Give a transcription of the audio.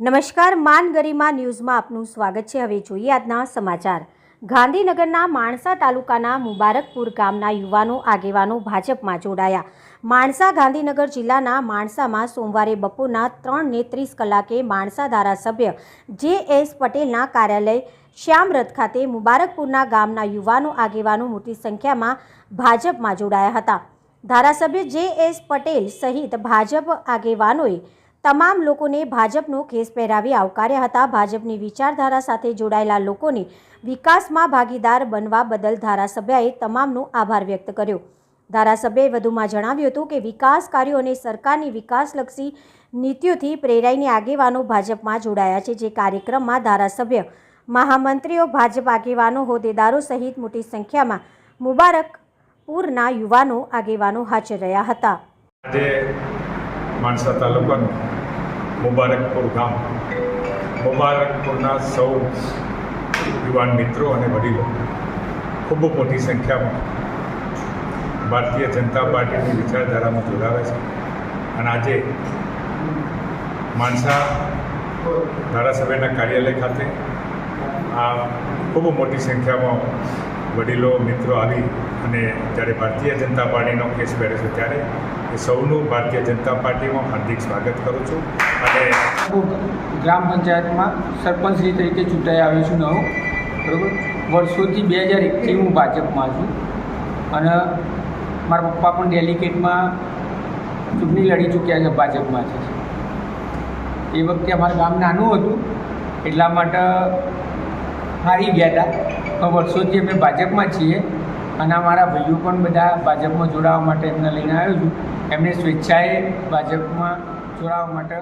નમસ્કાર, માન ગરિમા ન્યૂઝમાં આપનું સ્વાગત છે. હવે જોઈએ આજના સમાચાર. ગાંધીનગરના માણસા તાલુકાના મુબારકપુર ગામના યુવાનો આગેવાનો ભાજપમાં જોડાયા. માણસા ગાંધીનગર જિલ્લાના માણસામાં સોમવારે બપોરના ત્રણ ને ત્રીસ કલાકે માણસા ધારાસભ્ય જે એસ પટેલના કાર્યાલય શ્યામરથ ખાતે મુબારકપુરના ગામના યુવાનો આગેવાનો મોટી સંખ્યામાં ભાજપમાં જોડાયા હતા. ધારાસભ્ય જે એસ પટેલ સહિત ભાજપ આગેવાનોએ તમામ લોકોને ભાજપનો ખેસ પહેરાવી આવકાર્યા હતા. ભાજપની વિચારધારા સાથે જોડાયેલા લોકોને વિકાસમાં ભાગીદાર બનવા બદલ ધારાસભ્યએ તમામનો આભાર વ્યક્ત કર્યો. ધારાસભ્યએ વધુમાં જણાવ્યું હતું કે, વિકાસ કાર્યો અને સરકારની વિકાસલક્ષી નીતિઓથી પ્રેરાઈને આગેવાનો ભાજપમાં જોડાયા છે. જે કાર્યક્રમમાં ધારાસભ્ય, મહામંત્રીઓ, ભાજપ આગેવાનો, હોદ્દેદારો સહિત મોટી સંખ્યામાં મુબારકપુરના યુવાનો આગેવાનો હાજર રહ્યા હતા. માણસા તાલુકાનું મુબારકપુર ગામ. મુબારકપુરના સૌ યુવાન મિત્રો અને વડીલો, ખૂબ મોટી સંખ્યામાં ભારતીય જનતા પાર્ટીની વિચારધારામાં જોડાવે છે. અને આજે માણસા ધારાસભ્યના કાર્યાલય ખાતે આ ખૂબ મોટી સંખ્યામાં વડીલો, મિત્રો આવી અને જ્યારે ભારતીય જનતા પાર્ટીનો કેસ પહેરે છે ત્યારે એ સૌનું ભારતીય જનતા પાર્ટીમાં હાર્દિક સ્વાગત કરું છું અને ગ્રામ પંચાયતમાં સરપંચશ્રી તરીકે ચૂંટાઈ આવ્યો છું નવો, બરાબર? વર્ષોથી બે હજાર એકથી હું ભાજપમાં છું. અને મારા પપ્પા પણ ડેલિકેટમાં ચૂંટણી લડી ચૂક્યા છે ભાજપમાં છે. એ વખતે અમારું ગામ નાનું હતું, એટલા માટે હારી ગયા હતા. વર્ષોથી અમે ભાજપમાં છીએ. અને અમારા ભાઈઓ પણ બધા ભાજપમાં જોડાવા માટે એમને લઈને આવ્યો છું. એમને સ્વેચ્છાએ ભાજપમાં જોડાવા માટે